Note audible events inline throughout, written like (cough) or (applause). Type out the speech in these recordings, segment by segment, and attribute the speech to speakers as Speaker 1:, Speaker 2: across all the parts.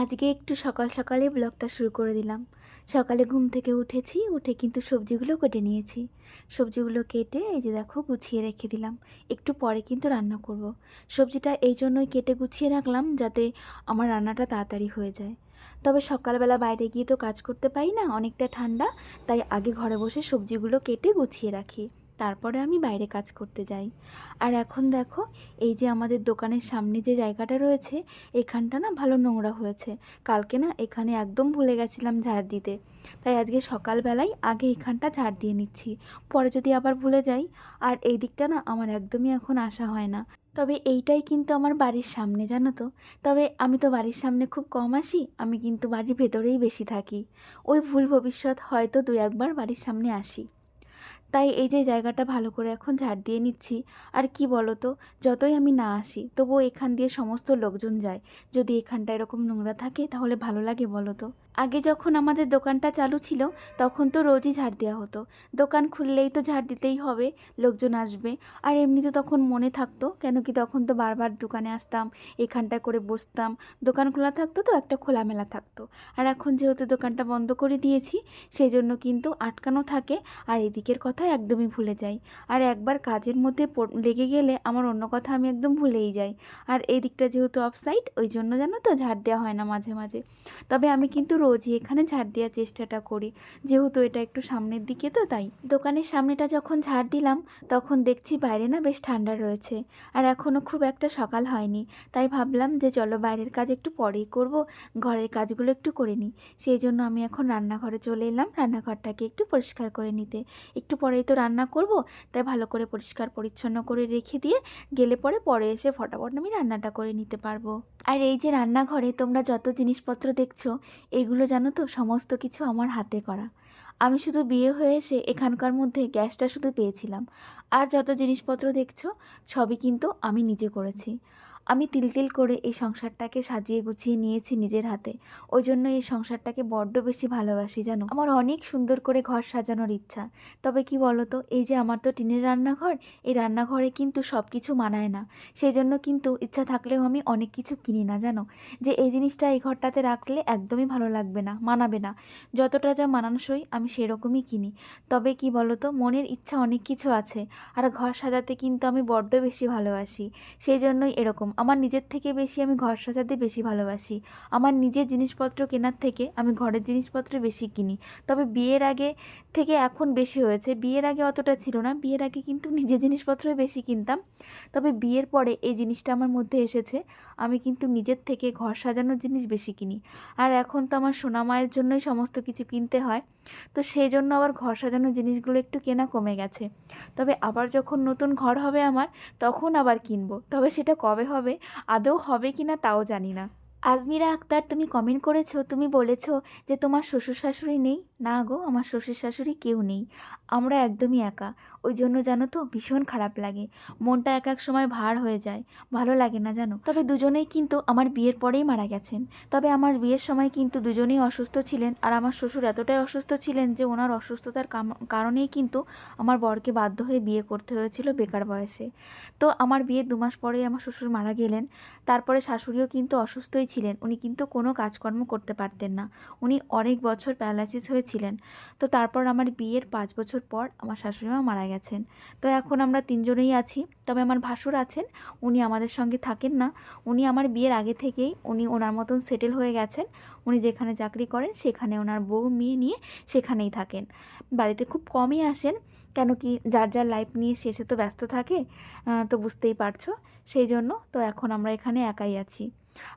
Speaker 1: আজকে একটু সকাল সকালে ব্লগটা শুরু করে দিলাম। সকালে ঘুম থেকে উঠেছি, উঠে কিন্তু সবজিগুলো কেটে নিয়েছি। সবজিগুলো কেটে এই যে দেখো গুছিয়ে রেখে দিলাম। একটু পরে কিন্তু রান্না করব। সবজিটা এই জন্যই কেটে গুছিয়ে রাখলাম যাতে আমার রান্নাটা তাড়াতাড়ি হয়ে যায়। তবে সকালবেলা বাইরে গিয়ে তো কাজ করতে পারি না, অনেকটা ঠান্ডা, তাই আগে ঘরে বসে সবজিগুলো কেটে গুছিয়ে রাখি। তারপরে আমি বাইরে কাজ করতে যাই। আর এখন দেখো, এই যে আমাদের দোকানের সামনে যে জায়গাটা রয়েছে, এখানটা না ভালো নোংরা হয়েছে। কালকে না এখানে একদম ভুলে গেছিলাম ঝাড় দিতে। তাই আজকে সকালবেলায় আগে এখানটা ঝাড় দিয়ে নিচ্ছি। পরে যদি আবার ভুলে যাই, আর এই দিকটা না আমার একদমই এখন আসা হয় না। তবে এইটাই কিন্তু আমার বাড়ির সামনে, জানো তো? তবে আমি তো বাড়ির সামনে খুব কম আসি, আমি কিন্তু বাড়ির ভেতরেই বেশি থাকি। ওই ভুল ভবিষ্যৎ হয়তো দু একবার বাড়ির সামনে আসি। তাই এই যে জায়গাটা ভালো করে এখন ঝাড় দিয়ে নিচ্ছি। আর কি বলো তো যতই আমি না আসি, তবুও এখান দিয়ে সমস্ত লোকজন যায়। যদি এখানটা এরকম নোংরা থাকে, তাহলে ভালো লাগে বলো তো আগে যখন আমাদের দোকানটা চালু ছিল, তখন তো রোজই ঝাড় দেওয়া হতো। দোকান খুললেই তো ঝাড় দিতেই হবে, লোকজন আসবে। আর এমনিতে তখন মনে থাকতো, কেন কি তখন তো বারবার দোকানে আসতাম, এখানটা করে বসতাম। দোকান খোলা থাকতো তো, একটা খোলামেলা থাকতো। আর এখন যেহেতু দোকানটা বন্ধ করে দিয়েছি সেই জন্য কিন্তু আটকানো থাকে, আর এদিকের কথা একদমই ভুলে যাই। আর একবার কাজের মধ্যে লেগে গেলে আমার অন্য কথা আমি একদম ভুলেই যাই। আর এই দিকটা যেহেতু অফ সাইড ওই জন্য জানো তো ঝাড় দেওয়া হয় না মাঝে মাঝে। তবে আমি কিন্তু রোজই এখানে ঝাড় দেওয়ার চেষ্টাটা করি। যেহেতু এটা একটু সামনের দিকে তো তাই। দোকানের সামনেটা যখন ঝাড় দিলাম, তখন দেখছি বাইরে না বেশ ঠান্ডা রয়েছে। আর এখনও খুব একটা সকাল হয়নি। তাই ভাবলাম যে চলো বাইরের কাজ একটু পরেই করব, ঘরের কাজগুলো একটু করে নিই। সেই জন্য আমি এখন রান্নাঘরে চলে এলাম রান্নাঘরটাকে একটু পরিষ্কার করে নিতে। একটু পরেই তো রান্না করব, তাই ভালো করে পরিষ্কার পরিচ্ছন্ন করে রেখে দিয়ে গেলে পরে পরে এসে ফটাফট আমি রান্নাটা করে নিতে পারব। আর এই যে রান্নাঘরে তোমরা যত জিনিসপত্র দেখছ এইগুলো জানো তো? সমস্ত কিছু আমার হাতে করা। আমি শুধু বিয়ে হয়ে এসে এখানকার মধ্যে গ্যাসটা শুধু পেয়েছিলাম। আর যত জিনিসপত্র দেখছ, সবই কিন্তু আমি নিজে করেছি। আমি তিল তিল করে এই সংসারটাকে সাজিয়ে গুছিয়ে নিয়েছি নিজের হাতে। ওই জন্য এই সংসারটাকে বড্ড বেশি ভালোবাসি, জানো? আমার অনেক সুন্দর করে ঘর সাজানোর ইচ্ছা। তবে কি বলো তো এই যে আমার তো টিনের রান্নাঘর, এই রান্নাঘরে কিন্তু সব কিছু মানায় না। সেই জন্য কিন্তু ইচ্ছা থাকলেও আমি অনেক কিছু কিনি না, জানো? যে এই জিনিসটা এই ঘরটাতে রাখলে একদমই ভালো লাগবে না, মানাবে না। যতটা যা মানানসই আমি সেরকমই কিনি। তবে কি বলো তো মনের ইচ্ছা অনেক কিছু আছে। আর ঘর সাজাতে কিন্তু আমি বড্ড বেশি ভালোবাসি। সেই জন্যই এরকম। আমার নিজের থেকে বেশি আমি ঘর সাজাতে বেশি ভালোবাসি। আমার নিজের জিনিসপত্র কেনার থেকে আমি ঘরের জিনিসপত্র বেশি কিনি। তবে বিয়ের আগে থেকে এখন বেশি হয়েছে। বিয়ের আগে অতটা ছিল না। বিয়ের আগে কিন্তু নিজের জিনিসপত্র বেশি কিনতাম। তবে বিয়ের পরে এই জিনিসটা আমার মধ্যে এসেছে। আমি কিন্তু নিজের থেকে ঘর সাজানোর জিনিস বেশি কিনি। আর এখন তো আমার সোনা মায়ের জন্যই সমস্ত কিছু কিনতে হয়। তো সেই জন্য আবার ঘর সাজানোর জিনিসগুলো একটু কেনা কমে গেছে। তবে আবার যখন নতুন ঘর হবে আমার, তখন আবার কিনবো। তবে সেটা কবে হবে আদৌ হবে কি না তাও জানি না। আজমিরা আক্তার, তুমি কমেন্ট করেছ, তুমি বলেছ যে তোমার শ্বশুর শাশুড়ি নেই। না গো, আমার শ্বশুর শাশুড়ি কেউ নেই। আমরা একদমই একা। ওই জন্য জানো তো, ভীষণ খারাপ লাগে। মনটা এক এক সময় ভার হয়ে যায়। ভালো লাগে না জানো? তবে দুজনেই কিন্তু আমার বিয়ের পরেই মারা গেছেন। তবে আমার বিয়ের সময় কিন্তু দুজনেই অসুস্থ ছিলেন। আর আমার শ্বশুর এতটাই অসুস্থ ছিলেন যে, ওনার অসুস্থতার কারণেই কিন্তু আমার বরকে বাধ্য হয়ে বিয়ে করতে হয়েছিল বেকার বয়সে। তো আমার বিয়ে দু মাস পরেই আমার শ্বশুর মারা গেলেন। তারপরে শাশুড়িও কিন্তু অসুস্থই ছিলেন। উনি কিন্তু কোনো কাজকর্ম করতে পারতেন না। উনি অনেক বছর প্যারালাইসিস হয়েছিলেন তো তারপর আমার বিয়ের পাঁচ বছর পর আমার শাশুড়িমা মারা গেছেন। তো এখন আমরা তিনজনেই আছি। তবে আমার ভাসুর আছেন। উনি আমাদের সঙ্গে থাকেন না। উনি আমার বিয়ের আগে থেকেই উনি ওনার মতন সেটেল হয়ে গেছেন। উনি যেখানে চাকরি করেন সেখানে ওনার বউ মেয়ে নিয়ে সেখানেই থাকেন। বাড়িতে খুব কমই আসেন। কেন কি যার যার লাইফ নিয়ে শেষে তো ব্যস্ত থাকে। তো বুঝতেই পারছ। সেই জন্য তো এখন আমরা এখানে একাই আছি।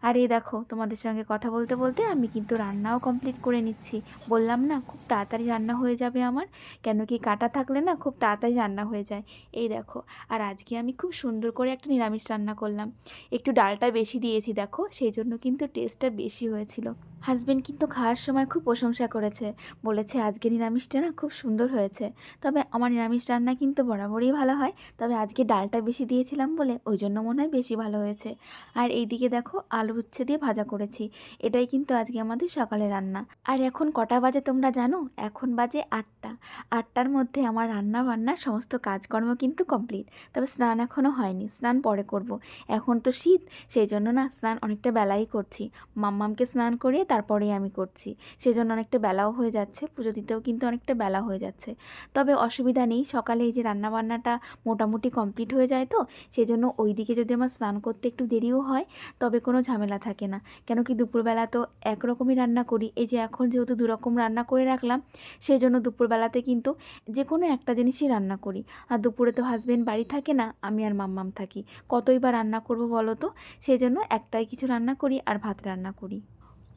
Speaker 1: আর এই দেখো, তোমাদের সঙ্গে কথা বলতে বলতে আমি কিন্তু রান্নাও কমপ্লিট করে নিচ্ছি। বললাম না, খুব তাড়াতাড়ি রান্না হয়ে যাবে আমার। কেন কি কাটা থাকলে না খুব তাড়াতাড়ি রান্না হয়ে যায়। এই দেখো, আর আজকে আমি খুব সুন্দর করে একটা নিরামিষ রান্না করলাম। একটু ডালটা বেশি দিয়েছি দেখো, সেই জন্য কিন্তু টেস্টটা বেশি হয়েছিল। হাজবেন্ড কিন্তু খাওয়ার সময় খুব প্রশংসা করেছে। বলেছে আজকে নিরামিষটা না খুব সুন্দর হয়েছে। তবে আমার নিরামিষ রান্না কিন্তু বরাবরই ভালো হয়। তবে আজকে ডালটা বেশি দিয়েছিলাম বলে ওই জন্য মনে হয় বেশি ভালো হয়েছে। আর এইদিকে দেখো, আলু উচ্ছে দিয়ে ভাজা করেছি। এটাই কিন্তু আজকে আমাদের সকালে রান্না। আর এখন কটা বাজে তোমরা জানো? এখন বাজে আটটা। আটটার মধ্যে আমার রান্না বান্না সমস্ত কাজকর্ম কিন্তু কমপ্লিট। তবে স্নান এখনও হয়নি। স্নান পরে করব। এখন তো শীত, সেই জন্য না স্নান অনেকটা বেলাই করছি। মাম্মামকে স্নান করিয়ে তারপরেই আমি করছি। সেই জন্য অনেকটা বেলাও হয়ে যাচ্ছে, পুজো দিতেও কিন্তু অনেকটা বেলা হয়ে যাচ্ছে। তবে অসুবিধা নেই, সকালে এই যে রান্নাবান্নাটা মোটামুটি কমপ্লিট হয়ে যায় তো সেই জন্য ওই দিকে যদি আমার স্নান করতে একটু দেরিও হয়, তবে কোনো ঝামেলা থাকে না। কেন কি দুপুরবেলা তো একরকমই রান্না করি, এই যে এখন যেহেতু দুরকম রান্না করে রাখলাম সেই জন্য দুপুরবেলাতে কিন্তু যে কোনো একটা জিনিসই রান্না করি। আর দুপুরে তো হাজবেন্ড বাড়ি থাকে না, আমি আর মাম্মাম থাকি। কতই বা রান্না করব বলো তো সেই জন্য একটাই কিছু রান্না করি আর ভাত রান্না করি।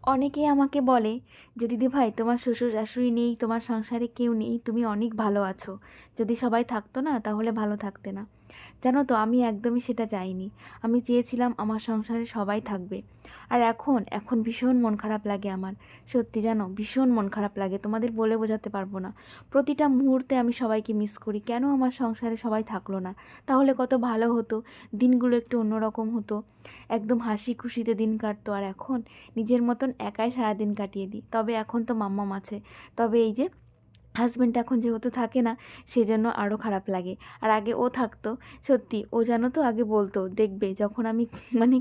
Speaker 1: অনেকেই আমাকে বলে যে, দিদি ভাই, তোমার শ্বশুর শাশুড়ি নেই, তোমার সংসারে কেউ নেই, তুমি অনেক ভালো আছো। যদি সবাই থাকতো না, তাহলে ভালো থাকতে না। জানো তো, আমি একদমই সেটা চাইনি। আমি চেয়েছিলাম আমার সংসারে সবাই থাকবে। আর এখন এখন ভীষণ মন খারাপ লাগে আমার। সত্যি জানো, ভীষণ মন খারাপ লাগে, তোমাদের বলে বোঝাতে পারব না। প্রতিটা মুহূর্তে আমি সবাইকে মিস করি, কেন আমার সংসারে সবাই থাকল না? তাহলে কত ভালো হতো, দিনগুলো একটু অন্যরকম হতো। একদম হাসি খুশিতে দিন কাটতো, আর এখন নিজের মতন একাই সারাদিন কাটিয়ে দিই। তবে এখন তো মাম্মাম আছে। তবে এই যে হাজব্যান্ড এখন যেহেতু থাকে না, সেজন্য আরও খারাপ লাগে। আর আগে ও থাকতো, সত্যি, ও জানো তো আগে বলতো, দেখবে, যখন আমি (laughs) মানে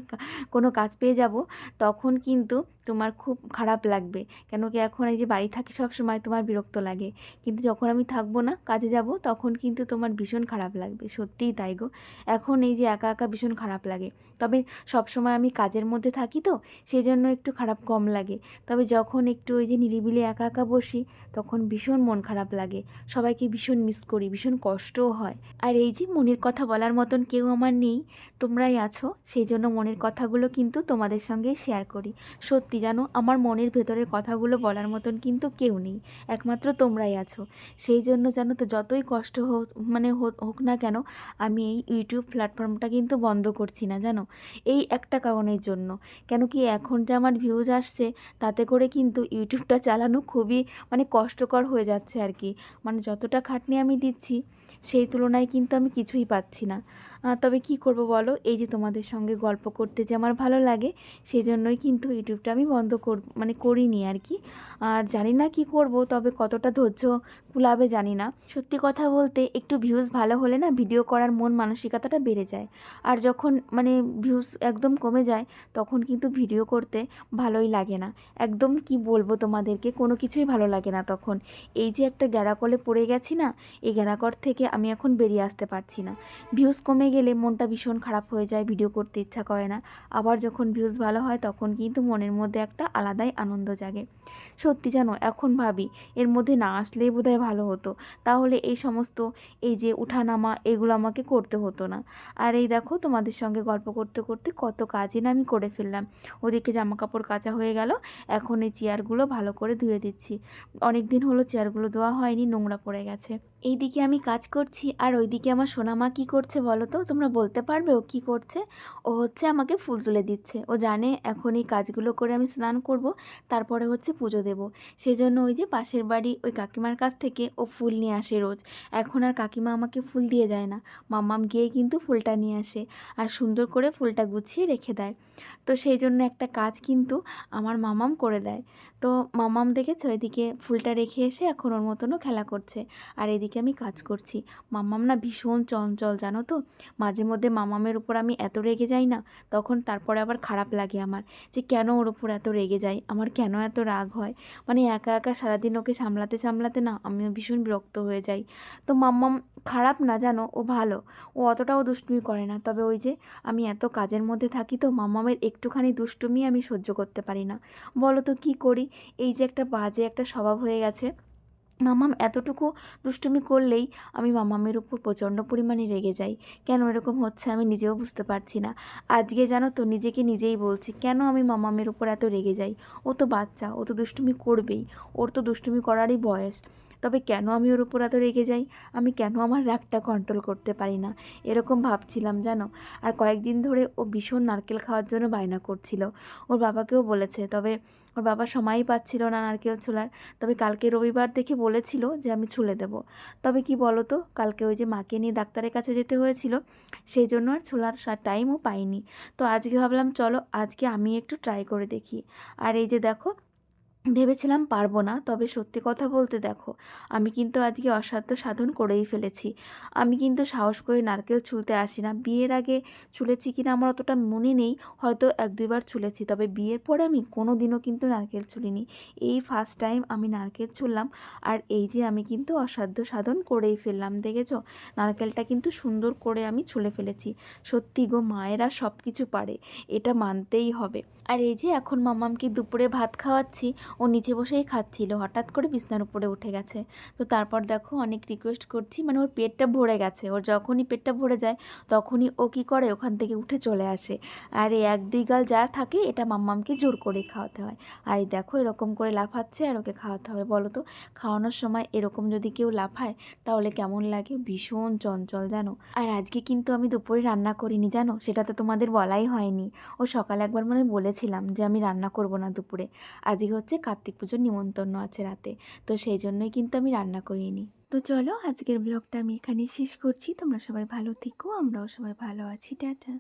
Speaker 1: কোনো কাজ পেয়ে যাব, তখন কিন্তু তোমার খুব খারাপ লাগবে। কেন কি এখন এই যে বাড়ি থাকি সব সময় তোমার বিরক্ত লাগে। কিন্তু যখন আমি থাকব না, কাজে যাব, তখন কিন্তু তোমার ভীষণ খারাপ লাগবে। সত্যিই তাই গো। এখন এই যে একা একা ভীষণ খারাপ লাগে। তবে সব সময় আমি কাজের মধ্যে থাকি তো সেই জন্য একটু খারাপ কম লাগে। তবে যখন একটু ওই যে নিরিবিলি একা একা বসি, তখন ভীষণ মন খারাপ লাগে। সবাইকে ভীষণ মিস করি, ভীষণ কষ্টও হয়। আর এই যে মনের কথা বলার মতন কেউ আমার নেই, তোমরাই আছো, সেই জন্য মনের কথাগুলো কিন্তু তোমাদের সঙ্গেই শেয়ার করি। সত্যি জানো আমার মনের ভেতরের কথাগুলো বলার মতন কিন্তু কেউ নেই, একমাত্র তোমরাই আছো। সেই জন্য জানো তো যতই কষ্ট হোক মানে হোক না কেন, আমি এই ইউটিউব প্ল্যাটফর্মটা কিন্তু বন্ধ করছি না, জানো? এই একটা কারণের জন্য। কেন কি এখন যে আমার ভিউজ আসছে, তাতে করে কিন্তু ইউটিউবটা চালানো খুবই মানে কষ্টকর হয়ে যাচ্ছে আর কি। মানে যতটা খাটনি আমি দিচ্ছি, সেই তুলনায় কিন্তু আমি কিছুই পাচ্ছি না। তবে কি করব বলো? এই যে তোমাদের সঙ্গে গল্প করতে যে আমার ভালো লাগে সেই জন্যই কিন্তু ইউটিউবটা আমি বন্ধ কর মানে করিনি আর কি। আর জানি না কি করব, তবে কতটা ধৈর্য কুলাবে জানি না। সত্যি কথা বলতে একটু ভিউজ ভালো হলে না ভিডিও করার মন মানসিকতাটা বেড়ে যায়। আর যখন মানে ভিউজ একদম কমে যায়, তখন কিন্তু ভিডিও করতে ভালোই লাগে না। একদম কি বলব তোমাদেরকে, কোনো কিছুই ভালো লাগে না তখন। এই যে একটা গ্যারাকলে পড়ে গেছি না, এই গ্যারাকর থেকে আমি এখন বেরিয়ে আসতে পারছি না। ভিউজ কমে গেলে মনটা ভীষণ খারাপ হয়ে যায় ভিডিও করতে ইচ্ছা করে না। আবার যখন ভিউজ ভালো হয়, তখন কিন্তু মনের মধ্যে একটা আলাদাই আনন্দ জাগে। সত্যি জানো, এখন ভাবি, এর মধ্যে না আসলেই বোধহয় ভালো হতো। তাহলে এই সমস্ত, এই যে উঠানামা, এগুলো আমাকে করতে হতো না। আর এই দেখো, তোমাদের সঙ্গে গল্প করতে করতে কত কাজই না আমি করে ফেললাম। ওদিকে জামা কাপড় কাচা হয়ে গেল, এখন এই চেয়ারগুলো ভালো করে ধুয়ে দিচ্ছি। অনেক দিন হলো চেয়ারগুলো ধোয়া হয়নি, নোংরা পড়ে গেছে। এইদিকে আমি কাজ করছি, আর ওইদিকে আমার সোনামা কি করছে বলো তো? তোমরা বলতে পারবে ও কী করছে। ও হচ্ছে আমাকে ফুল তুলে দিচ্ছে। ও জানে এখন এই কাজগুলো করে আমি স্নান করব, তারপরে হচ্ছে পুজো দেব। সেই জন্য ওই যে পাশের বাড়ি ওই কাকিমার কাছ থেকে ও ফুল নিয়ে আসে রোজ। এখন আর কাকিমা আমাকে ফুল দিয়ে যায় না। মাম্মাম গিয়ে কিন্তু ফুলটা নিয়ে আসে আর সুন্দর করে ফুলটা গুছিয়ে রেখে দেয়। তো সেই জন্য একটা কাজ কিন্তু আমার মামাম করে দেয়। তো মামাম দেখেছ? এদিকে ফুলটা রেখে এসে এখন ওর মতনও খেলা করছে। আর এদিকে আমি কাজ করছি। মামাম না ভীষণ চঞ্চল, জানো তো? মাঝে মধ্যে মামামের উপর আমি এত রেগে যাই না, তখন তারপরে আবার খারাপ লাগে আমার যে কেন ওর উপর এত রেগে যাই আমার কেন এত রাগ হয়? মানে একা একা সারাদিন ওকে সামলাতে সামলাতে না আমি ভীষণ বিরক্ত হয়ে যাই। তো মাম্মাম খারাপ না জানো, ও ভালো, ও অতটাও দুষ্টুমি করে না। তবে ওই যে আমি এত কাজের মধ্যে থাকি তো মাম্মামের একটুখানি দুষ্টুমি আমি সহ্য করতে পারি না। বলো তো কী করি? এই যে একটা বাজে একটা স্বভাব হয়ে গেছে মামাম এতটুকু দুষ্টুমি করলেই আমি মামামের উপর প্রচণ্ড পরিমাণে রেগে যাই। কেন এরকম হচ্ছে আমি নিজেও বুঝতে পারছি না। আজকে জানো তো নিজেকে নিজেই বলছি, কেন আমি মামামের উপর এত রেগে যাই? ও তো বাচ্চা, ও তো দুষ্টুমি করবেই, ওর তো দুষ্টুমি করারই বয়স। তবে কেন আমি ওর উপর এত রেগে যাই? আমি কেন আমার রাগটা কন্ট্রোল করতে পারি না? এরকম ভাবছিলাম জানো? আর কয়েকদিন ধরে ও ভীষণ নারকেল খাওয়ার জন্য বায়না করছিল। ওর বাবাকেও বলেছে, তবে ওর বাবা সময়ই পাচ্ছিল না নারকেল ছোলার। তবে কালকে রবিবার দেখে বলেছিল যে আমি ছুলে দেব। তবে কি বলো তো কালকে ওই যে মাকে নিয়ে ডাক্তারের কাছে যেতে হয়েছিল, সেই জন্য আর ছোলার টাইমও পাইনি। তো আজকে ভাবলাম, চলো আজকে আমি একটু ট্রাই করে দেখি। আর এই যে দেখো ভেবেছিলাম পারব না, তবে সত্যি কথা বলতে দেখো, আমি কিন্তু আজকে অসাধ্য সাধন করেই ফেলেছি। আমি কিন্তু সাহস করে নারকেল ছুলতে আসি না। বিয়ের আগে ছুলেছি কিনা আমার অতটা মনে নেই, হয়তো এক দুইবার ছুলেছি, তবে বিয়ের পরে আমি কোনো দিনও কিন্তু নারকেল ছুলিনি। এই ফার্স্ট টাইম আমি নারকেল ছুললাম, আর এই যে আমি কিন্তু অসাধ্য সাধন করেই ফেললাম, দেখেছ? নারকেলটা কিন্তু সুন্দর করে আমি ছুলে ফেলেছি। সত্যি গো, মায়েরা সব কিছু পারে, এটা মানতেই হবে। আর এই যে এখন মামামকে দুপুরে ভাত খাওয়াচ্ছি ও নিচে বসেই খাচ্ছিল, হঠাৎ করে বিছনার উপরে উঠে গেছে। তো তারপর দেখো অনেক রিকোয়েস্ট করছি মানে ওর পেটটা ভরে গেছে। ওর যখনই পেটটা ভরে যায়, তখনই ও কী করে? ওখান থেকে উঠে চলে আসে। আর এই এক দুই গাল যা থাকে, এটা মাম্মামকে জোর করে খাওয়াতে হয়। আর এই দেখো এরকম করে লাফাচ্ছে আর ওকে খাওয়াতে হবে, বলো তো? খাওয়ানোর সময় এরকম যদি কেউ লাফায়, তাহলে কেমন লাগে? ভীষণ চঞ্চল, জানো? আর আজকে কিন্তু আমি দুপুরে রান্না করিনি, জানো? সেটা তো তোমাদের বলাই হয়নি। ও সকালে একবার মানে বলেছিলাম যে আমি রান্না করব না দুপুরে। আজকে হচ্ছে কার্তিক পুজোর নিমন্ত্রণ আছে রাতে। তো সেই জন্যই কিন্তু আমি রান্না করিনি তো চলো, আজকের ব্লগটা আমি এখানে শেষ করছি। তোমরা সবাই ভালো থেকো, আমরাও সবাই ভালো আছি। টাটা।